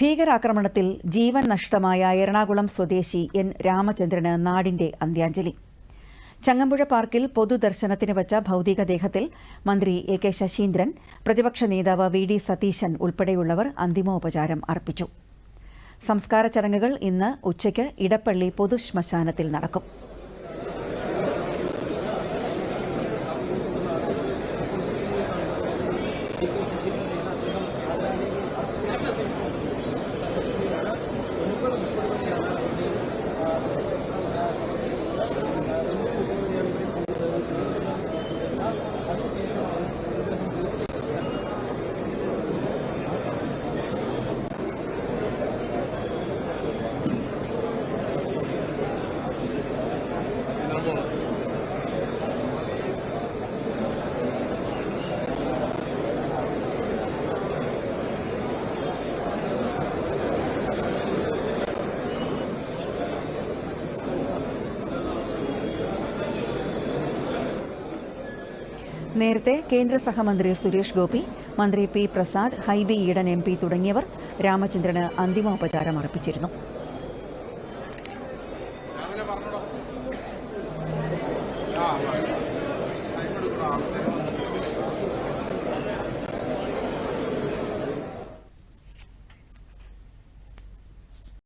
ഭീകരാക്രമണത്തിൽ ജീവൻ നഷ്ടമായ എറണാകുളം സ്വദേശി എൻ. രാമചന്ദ്രന് നാടിന്റെ അന്ത്യാഞ്ജലി. ചങ്ങമ്പുഴ പാർക്കിൽ പൊതുദർശനത്തിന് വച്ച ഭൌതികദേഹത്തിൽ മന്ത്രി എ. കെ. ശശീന്ദ്രൻ പ്രതിപക്ഷ നേതാവ് വി. ഡി. സതീശൻ ഉൾപ്പെടെയുള്ളവർ അന്തിമോപചാരം അർപ്പിച്ചു. സംസ്കാര ചടങ്ങുകൾ ഇന്ന് ഉച്ചയ്ക്ക് ഇടപ്പള്ളി പൊതുശ്മശാനത്തിൽ നടക്കും. നേരത്തെ കേന്ദ്ര സഹമന്ത്രി സുരേഷ് ഗോപി മന്ത്രി P Prasad Hibi Eden M P തുടങ്ങിയവർ രാമചന്ദ്രന് അന്തിമോപചാരം അർപ്പിച്ചിരുന്നു